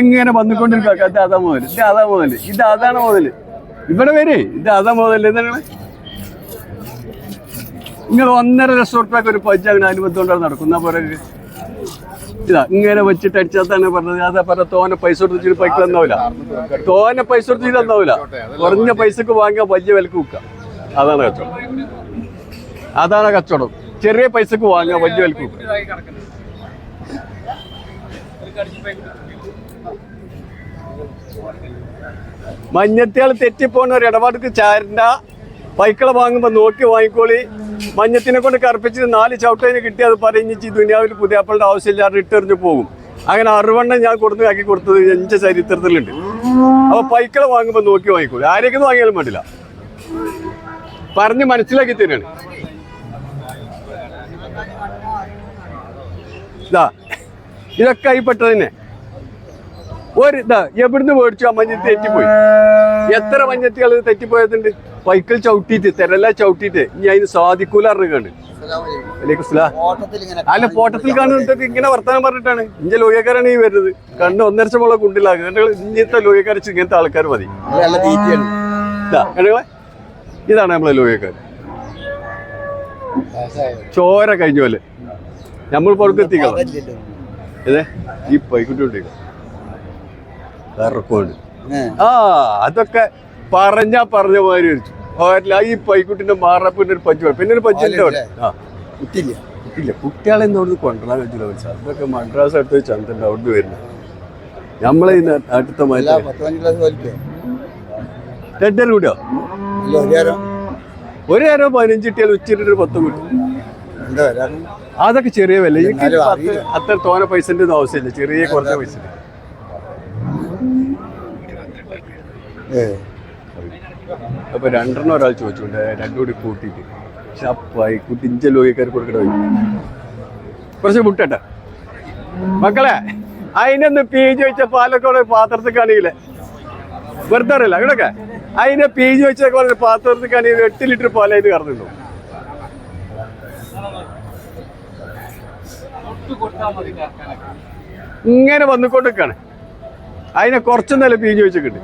ഇതിങ്ങനെ വന്നുകൊണ്ടിരിക്കുക. ഇത് അതാ മുതൽ ഇത് അതാ മുതൽ ഇത് അതാണ് മുതൽ ഇവിടെ വരെ ഇത് അതാ മുതൽ എന്താണ് നിങ്ങൾ ഒന്നര ലക്ഷം ഉറുപ്പ്യൊക്കെ ഒരു പജ്ജ അങ്ങനെ അനുബന്ധം നടക്കുന്ന പോലെ ഇതാ ഇങ്ങനെ വെച്ചിട്ട് അടിച്ചാത്താണ് പറഞ്ഞത്. അതാ പറഞ്ഞ തോനെ പൈസ കൊടുത്തിട്ട് പൈക്ക് തന്നാവില്ല. തോനെ പൈസ കൊടുത്തിട്ട് തന്നാവില്ല. കുറഞ്ഞ പൈസക്ക് വാങ്ങിയാൽ വലിയ വിലക്ക് വിൽക്കാം. അതാണ് കച്ചവടം. അതാണ് കച്ചവടം. ചെറിയ പൈസക്ക് വാങ്ങുക വലിയ വിലക്ക് വിൽക്കാം. മഞ്ഞത്തിയാൾ തെറ്റിപ്പോണ ഒരു ഇടപാടുക്ക് ചാരണ്ട പൈക്കള വാങ്ങുമ്പോൾ നോക്കി വാങ്ങിക്കോളി. മഞ്ഞത്തിനെ കൊണ്ട് കറുപ്പിച്ച് നാല് ചവിട്ടതിന് കിട്ടി അത് പറഞ്ഞിച്ച് ദുനിയാവിൽ പുതിയാപ്പളുടെ ആവശ്യമില്ലാതെ ഇട്ടെറിഞ്ഞ് പോകും. അങ്ങനെ അറുവണ്ണം ഞാൻ കൊടുത്ത് ആക്കി കൊടുത്തത് എന്റെ ചരിത്രത്തിലുണ്ട്. അപ്പൊ പൈക്കള വാങ്ങുമ്പോൾ നോക്കി വാങ്ങിക്കോളി. ആരെയൊക്കെ വാങ്ങിയാലും വേണ്ടില്ല. പറഞ്ഞ് മനസ്സിലാക്കി തരാണ് ഇതാ ഇതൊക്കെ തന്നെ. ഒരു ഇതാ എവിടുന്ന് മേടിച്ചു ആ മഞ്ഞത്ത് തെറ്റിപ്പോയി? എത്ര മഞ്ഞത്തികൾ തെറ്റിപ്പോയതുണ്ട്? പൈക്കിൾ ചവിട്ടിയിട്ട് തെരല്ല ചവിട്ടിയിട്ട് ഇനി അതിന് സാധിക്കൂല അറിയുകയാണ്. അല്ല പോട്ടത്തിൽ കാണുന്നത് ഇങ്ങനെ വർത്തമാനം പറഞ്ഞിട്ടാണ്. ഇഞ്ച ലോയക്കാരാണ് ഈ വരുന്നത്. കണ്ണ് ഒന്നരച്ച മുള കുണ്ടിലാക്കുക കണ്ടുകൾ ഇങ്ങനത്തെ ലോയക്കാരച്ച് ഇങ്ങനത്തെ ആൾക്കാർ മതി. ഇതാണ് നമ്മളെ ലോയക്കാർ ചോര കഴിഞ്ഞ പോലെ. നമ്മൾ പുറത്തെത്തിക്കാം അതെ ഈ പൈക്കുട്ടി ഇറക്കമുണ്ട് ആ അതൊക്കെ പറഞ്ഞാ പറഞ്ഞ മാതിരി അല്ല ഈ പൈക്കുട്ടിന്റെ മാറപ്പിന്റെ ഒരു പഞ്ചു പിന്നെ ഒരു പഞ്ചിന്റെ ആ. കുത്തില്ല ഇല്ല കുട്ടികളെ ഇന്ന് കൊണ്ടുവരാൻ പറ്റില്ല പക്ഷെ അതൊക്കെ മദ്രാസ് അടുത്ത് ചന്തന്റെ അവിടുന്ന് വരുന്നത് നമ്മളെ ഈ അടുത്ത രണ്ടര കൂടിയോ? ഒരു നേരം. പതിനഞ്ച് കിട്ടിയാൽ ഉച്ചിട്ട് ഒരു പത്ത് കിട്ടും. അതൊക്കെ ചെറിയ വില. എനിക്ക് അത്ര തോനെ പൈസന്റെ ഒന്നും ആവശ്യമില്ല. ചെറിയ കുറച്ച് പൈസ അപ്പൊ രണ്ടെണ്ണം ഒരാൾ ചോദിച്ചുകൊണ്ട് രണ്ടും കൂടി കൂട്ടിയിട്ട്. പക്ഷെ അപ്പായി പൈക്കുട്ടി ഇഞ്ച ലോകിക്കാർ കൊടുക്കണ കുറച്ച് മുട്ടട്ടെ. മക്കളെ അതിനൊന്ന് ജി വെച്ച പാലക്കോട് പാത്രത്തിൽ കാണിയില്ലേ? വെറുതെ അറിയില്ല. അങ്ങനൊക്കെ അതിനെ ജി വെച്ച പാത്രത്തിൽ കാണിയിൽ എട്ട് ലിറ്റർ പാൽ കറന്നിട്ടു ഇങ്ങനെ വന്നുകൊണ്ടിരിക്കാണ് അതിനെ കുറച്ചൊന്നല്ല ജി വെച്ചിട്ടുണ്ട്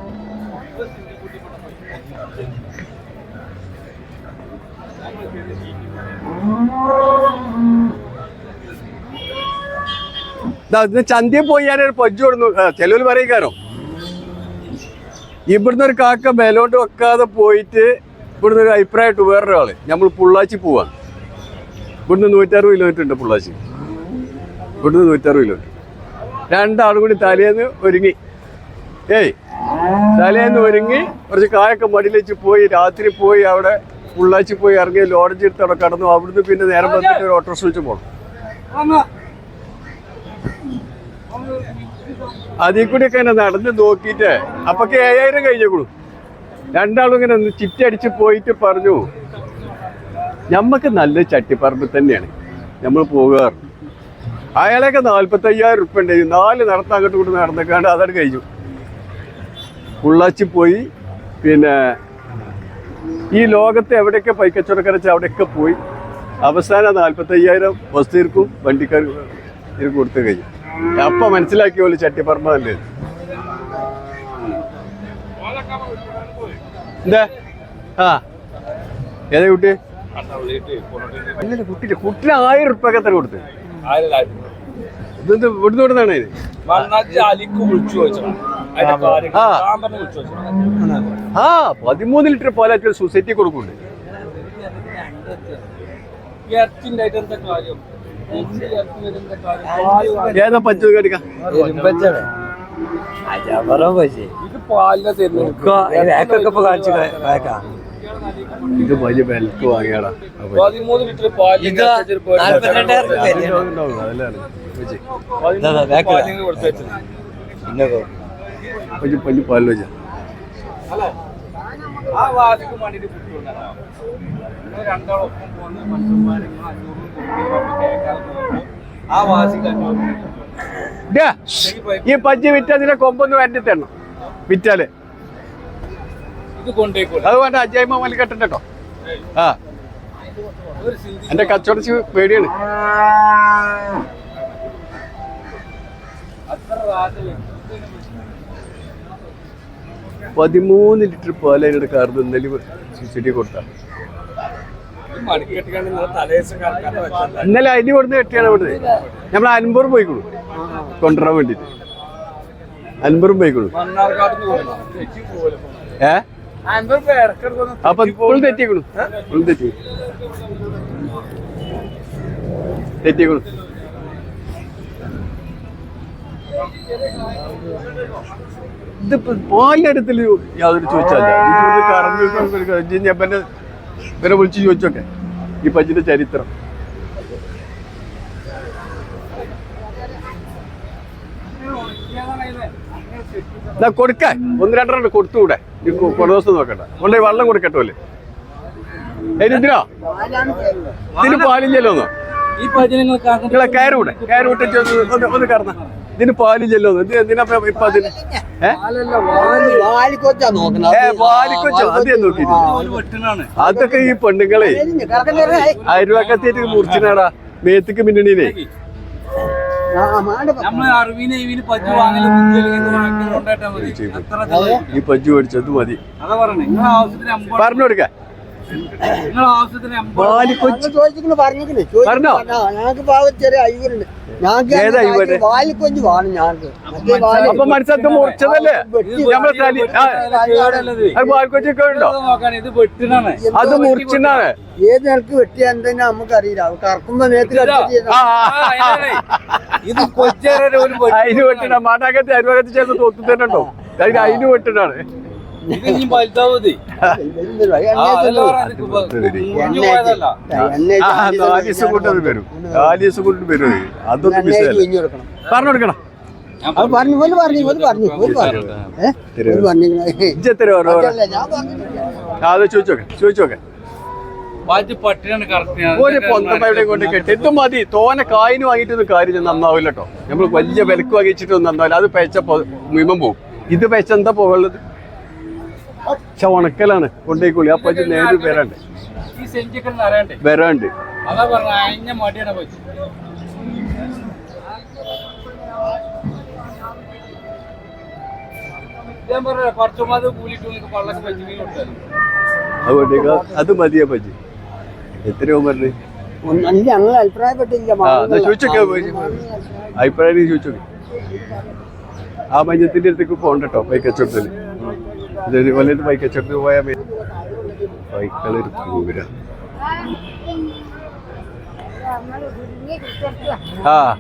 ചന്തിയെ പോയി ഞാനൊരു പൊജ്ജു കൊടുന്നു. ചെലവിൽ പറയുകാരോ ഇവിടുന്ന് ഒരു കാക്ക മേലോട്ട് വെക്കാതെ പോയിട്ട് ഇവിടുന്ന് ഒരു അഭിപ്രായമായിട്ട് വേറൊരാൾ. നമ്മൾ പുള്ളാച്ചി പോവാ. ഇവിടുന്ന് നൂറ്റാറ് കിലോമീറ്റർ ഉണ്ട് പുള്ളാച്ചി. ഇവിടുന്ന് നൂറ്റാറ് കിലോമീറ്റർ രണ്ടാളും കൂടി തലേന്ന് ഒരുങ്ങി. ഏയ് തലേന്ന് ഒരുങ്ങി കുറച്ച് കായൊക്കെ വെച്ച് പോയി രാത്രി പോയി അവിടെ പുള്ളാച്ചി പോയി ഇറങ്ങി ലോഡ്ജ് എടുത്ത് അവിടെ കടന്നു. അവിടുന്ന് പിന്നെ നേരം വന്നിട്ട് ഒരു ഓട്ടോസ് വിളിച്ച് പോകണം അതിൽ കൂടി ഒക്കെ നടന്ന് നോക്കിയിട്ട് അപ്പൊക്കെ ഏഴായിരം കഴിഞ്ഞേക്കുള്ളൂ. രണ്ടാളും ഇങ്ങനെ ചിറ്റി ചിറ്റടിച്ച് പോയിട്ട് പറഞ്ഞു ഞമ്മക്ക് നല്ല ചട്ടിപ്പറമ്പ് തന്നെയാണ്. നമ്മൾ പോകാറ്. അയാളൊക്കെ നാല്പത്തി അയ്യായിരം ഉറുപ്പ ഉണ്ട് നാല് നടത്ത അങ്ങോട്ട് കൂടി നടന്നേക്കാണ്ട് അതാണ് കഴിഞ്ഞു. പുള്ളാച്ചി പോയി പിന്നെ ഈ ലോകത്ത് എവിടെയൊക്കെ പൈക്കച്ചവടക്കാരച്ച അവിടെയൊക്കെ പോയി അവസാനം നാൽപ്പത്തയ്യായിരം വസ്തുർക്കും വണ്ടിക്കാർ ഇത് കൊടുത്തു കഴിഞ്ഞു. അപ്പൊ മനസ്സിലാക്കിയ പോലെ ചട്ടിപ്പറമ്പ് നല്ലത് എന്താ? ആ. ഏതാ കുട്ടി? ഇല്ലല്ല കുട്ടിയില്ല. കുട്ടിന് ആയിരം ഉറുപ്പൊക്കെ എത്ര കൊടുത്ത്? ഇതെന്ത് ഇവിടുന്ന് ഇവിടുന്നാണ് ഇത്? അലിക്ക് വിളിച്ചു ചോദിച്ചതാണ്. അതിന്റെ കാര്യം ആ. പതിമൂന്ന് ലിറ്റർ പാലാറ്റ് സൊസൈറ്റി കൊടുക്കുന്നുണ്ട്. ഏതാ ഇത് വലിയ ബെൽറ്റ് വാങ്ങിയാടാ. പതിമൂന്ന് ലിറ്റർ കൊടുത്തു വെച്ചത് പോകുമ്പോൾ ആ വാസിക്ക് അഞ്ഞൂറ് ഈ പഞ്ച് വിറ്റ് അതിനെ കൊമ്പൊന്ന് തരണം. വിറ്റാൽ. ഇത് കൊണ്ടേക്കോട്ടെ അത് വേണ്ട അജയമ്മ മലി കെട്ടണ്ടോ ആ. എന്റെ കച്ചവടച്ച് പേടിയാണ്. അത്ര പതിമൂന്ന് ലിറ്റർ പാൽ അതിനോട് കറന്ന് ഇന്നലെ ചുറ്റി കൊടുത്ത. മടിക്കെട്ടിക്കാണ്ട് നിങ്ങൾ തലേദിവസം കറക്കാതെ വെച്ചാൽ ഇന്നലെ അരി കൊടുത്ത് കെട്ടിയാണ് ഇവിടുന്ന്. നമ്മൾ അൻപൂർ പോയിക്കോളൂ കൊണ്ടുവരാൻ വേണ്ടിട്ട്. അൻപൂറും പോയിക്കോളൂ ഏ? അപ്പൊ ഫുൾ തെറ്റിക്കണു. ഫുൾ തെറ്റി തെറ്റിക്കണു. ഇതിപ്പോ പാലിന്റെ അടുത്തിൽ യാതൊരു ചോദിച്ചാൽ ഇവരെ വിളിച്ച് ചോദിച്ചോക്കെ. ഈ പഞ്ചിന്റെ ചരിത്രം. കൊടുക്ക ഒന്ന് രണ്ടെണ്ണം കൊടുത്തുകൂടെ? ഈ കൊ- കുറേ ദിവസം നോക്കണ്ട. കൊണ്ടേ വെള്ളം കൊടുക്കട്ടോ അല്ലേ എന്തിനാ ഇതിന് പാലില്ലല്ലോന്നോ ഈ പതിനെ നിങ്ങൾ നിങ്ങളെ കയറ് കൂടെ കയറ് വിട്ട് ഒന്ന് ഒന്ന് കറന്ന ഇതിന് പാലില്ലല്ലോ. എന്തിനാ ഇപ്പൊ- അതിന്? വാലിക്കൊച്ചാ അത് അതൊക്കെ ഈ പെണ്ണുങ്ങളെ. അയൽവക്കത്തേക്ക് മുറിച്ചിനാടാ. മേത്തിക്ക് മിന്നണീനെ? ഈ പജ്ജു മേടിച്ചത് മതി. പറഞ്ഞേ കൊടുക്ക പറഞ്ഞോ? ഞങ്ങൾക്ക് പാവം ചെറിയ അയ്യൂരുണ്ട്. ഏതാ അയ്യൂര്? വാലിക്കൊഞ്ച് വേണം ഞങ്ങൾക്ക്. മറ്റേ വാൽ അപ്പൊ മനസ്സിലാക്കി മുറിച്ചതല്ലേ? നമ്മളെ തലി ആ, അത് ഉണ്ടോ? മുറിച്ചിനാണ്. ഏത് നിലയ്ക്ക് വെട്ടിയാ നമുക്ക് അറിയില്ല കറക്കുമ്പോ നേരത്തിൽ. ഇത്. കൊച്ചേരെ അതിന് വെട്ടിന മാട്ടാക്കത്തെ അരുവാകത്ത് ചേർന്ന് തോത്തു തന്നെ ഉണ്ടോ അതിന് അതിന് നാല് ദിവസം കൊണ്ട് അത് വരും. നാല് ദിവസം കൊണ്ട് വരും അത്. അതൊന്നും മിസ്സല്ല പറഞ്ഞു കൊടുക്കണം. പറഞ്ഞു പറഞ്ഞു പറഞ്ഞു അത് ചോദിച്ചോക്കെ ചോദിച്ചോക്കെ ഒരു പൊന്തപ്പയുടെ കൊണ്ട് കെട്ടി. ഇത് മതി. തോനെ കായിന് വാങ്ങിട്ട് കാര്യം നന്നാവില്ല കേട്ടോ നമ്മൾ വലിയ വിലക്ക് വാങ്ങിച്ചിട്ടൊന്നും നന്നാവില്ല. അത് പെച്ച മിമം പോകും ഇത് പേച്ച എന്താ പോകുള്ളത് പക്ഷെ ഉണക്കലാണ് കൊണ്ടേക്കോളി അപ്പൊ നേരിട്ട് വരാണ്ട്? വരാണ്ട്. അതാ മതിയാ പറ്റി. എത്രയോ പറഞ്ഞു? ഞങ്ങൾ അഭിപ്രായപ്പെട്ടില്ല. ചോദിച്ചോക്കെ അഭിപ്രായം ചോദിച്ചോക്കെ. ആ മഞ്ഞത്തിന്റെ അടുത്തേക്ക് പോകണ്ട Jadi wala itu ya, baik ketchup tuh, maya may. Ay, kala itu kubira. Ah.